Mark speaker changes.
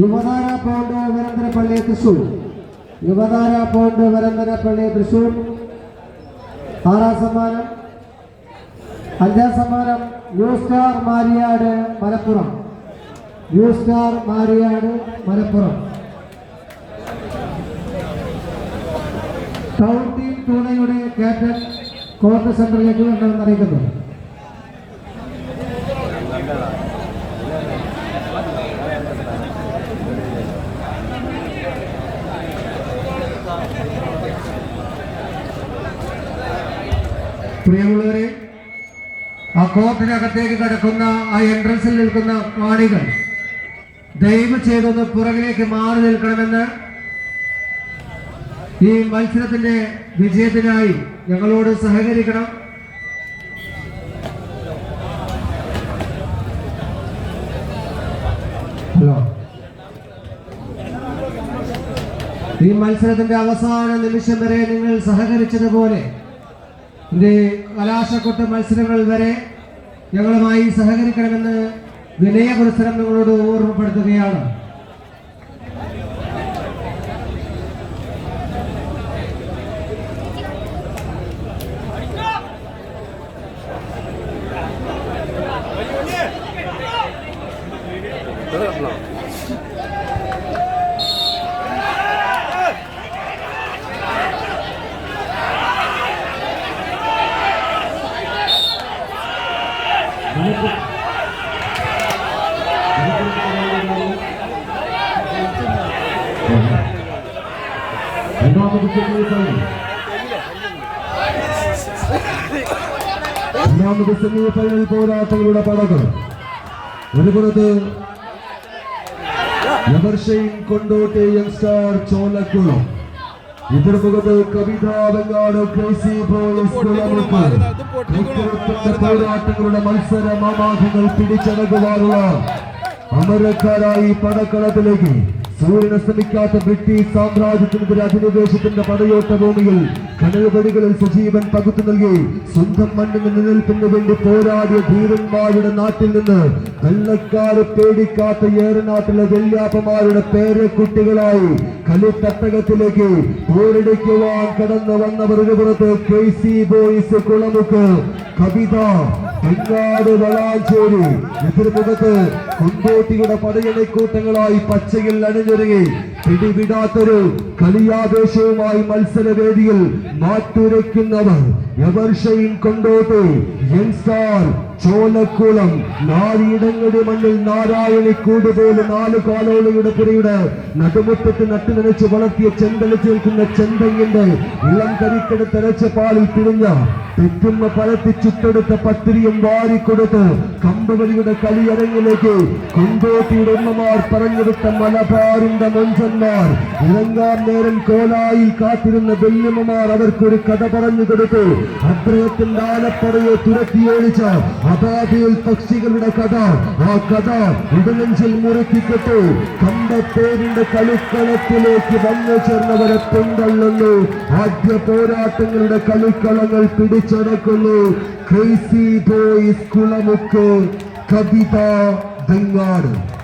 Speaker 1: യുവതാര pond Varantharappilly Thrissur. Yuvathara pond Varantharappilly Thrissur. ആറാം സമ്മാനം? അഞ്ചാം സമ്മാനം new star Mariyad Malappuram. New star Mariyad Malappuram. Town team ടൂണയുടെ captain court സെന്ററിലേക്ക് ഉണ്ടെന്ന് അറിയിക്കുന്നു. പ്രിയമുള്ളവരെ ആ കോർട്ടിനകത്തേക്ക് കിടക്കുന്ന ആ എൻട്രൻസിൽ നിൽക്കുന്ന കാണികൾ ദയവ് ചെയ്തൊന്ന് പുറകിലേക്ക് മാറി നിൽക്കണമെന്ന് ഈ മത്സരത്തിന്റെ വിജയത്തിനായി ഞങ്ങളോട് സഹകരിക്കണം. ഹലോ. ഈ മത്സരത്തിന്റെ അവസാന നിമിഷം വരെ നിങ്ങൾ സഹകരിച്ചതുപോലെ ഇതിന്റെ കലാശക്കൊട്ട് മത്സരങ്ങൾ വരെ ഞങ്ങളുമായി സഹകരിക്കണമെന്ന് വിനയ പുരസ്സരം നിങ്ങളോട് ഓർമ്മപ്പെടുത്തുകയാണ് രണ്ടാമത് രണ്ടാമത് സെമി ഫൈനൽ പോരാട്ടങ്ങളുടെ പടകൾ ഒരു പുറത്ത് എവർഷൈൻ കൊണ്ടോട്ടെ യങ്സ്റ്റാർ ചോലക്കുളം എതിർമുഖത്ത് കവിത വെങ്ങാട് ക്രൈസി പോലീസ് പോരാട്ടങ്ങളുടെ മത്സര മാമാധികൾ പിടിച്ചടക്കുവാനുള്ള അമരക്കാരായി പടക്കളത്തിലേക്ക്. സൂര്യനസ്തമിക്കാത്ത ബ്രിട്ടീഷ് സാമ്രാജ്യത്തിനെതിരെ അധിനിവേശത്തിന്റെ പടയോട്ട ഭൂമിയിൽ കനൽപടികളിൽ സജീവൻ പകുത്തു നൽകി സ്വന്തം മണ്ണിന് നിലനിൽപ്പിന് വേണ്ടി പോരാടിയ ധീരന്മാരുടെ നാട്ടിൽ നിന്ന് വെള്ളക്കാര് പേടിക്കാത്ത ഏറനാട്ടിലെ വെള്ളിയാപ്പമാരുടെ പേരക്കുട്ടികളായി കളിത്തട്ടകത്തിലേക്ക് പോരടിക്കുവാൻ കടന്നു വന്നവർ പുറത്ത് K C boys Kulamukku. Kavitha Vengad എതിർമുഖത്ത് കുണ്ടോട്ടിയുടെ പടയണിക്കൂട്ടങ്ങളായി പച്ചയിൽ അണിഞ്ഞൊരുങ്ങി. പിടിവിടാത്തൊരു കളിയാവേശവുമായി മത്സരവേദിയിൽ മാറ്റുരയ്ക്കുന്നവർ എവർഷയും കൊണ്ടോട്ട്. യങ്സ്റ്റാർ ചോലക്കുളം നാലിടങ്ങളുടെ മണ്ണിൽ നാരായണി കൂടുപോലെ നാല് കാലോളയുടെ പുരയുടെ നടുമുറ്റത്ത് നട്ടു നനച്ച് വളർത്തിയ ചെന്തളിച്ച് നിൽക്കുന്ന ചെന്തങ്ങിന്റെ ഇളം കരിക്കട തെരച്ച പാലിൽ തിരിഞ്ഞ തെറ്റുന്ന പരത്തി ചുട്ടെടുത്ത പത്തിരിയും വാരിക്കൊടുത്ത് കമ്പവലിയുടെ കളിയരങ്ങിലേക്ക് കൊണ്ടോട്ടിയുടെ ഉമ്മമാർ പറഞ്ഞെടുത്ത മലബാറിന്റെ മഞ്ചന്മാർ. ഇറങ്ങാൻ നേരം കോലായിൽ കാത്തിരുന്ന വെല്ലുമ്മമാർ അവർക്കൊരു കഥ പറഞ്ഞു കൊടുത്തു. അദ്ദേഹത്തിന്റെ ആലപ്പടയെ ഒഴിച്ച അതാതിയിൽ പക്ഷികളുടെ കഥ. ആ കഥ ഇടനെഞ്ചിൽ കണ്ട പേരിന്റെ കളിക്കളത്തിലേക്ക് വന്നു ചേർന്നവരെ പിന്തള്ളുന്നു ആദ്യ പോരാട്ടങ്ങളുടെ കളിക്കളങ്ങൾ പിടിച്ചടക്കുന്നു. Crazy boys Kulamukku. കവിത വെങ്ങാട്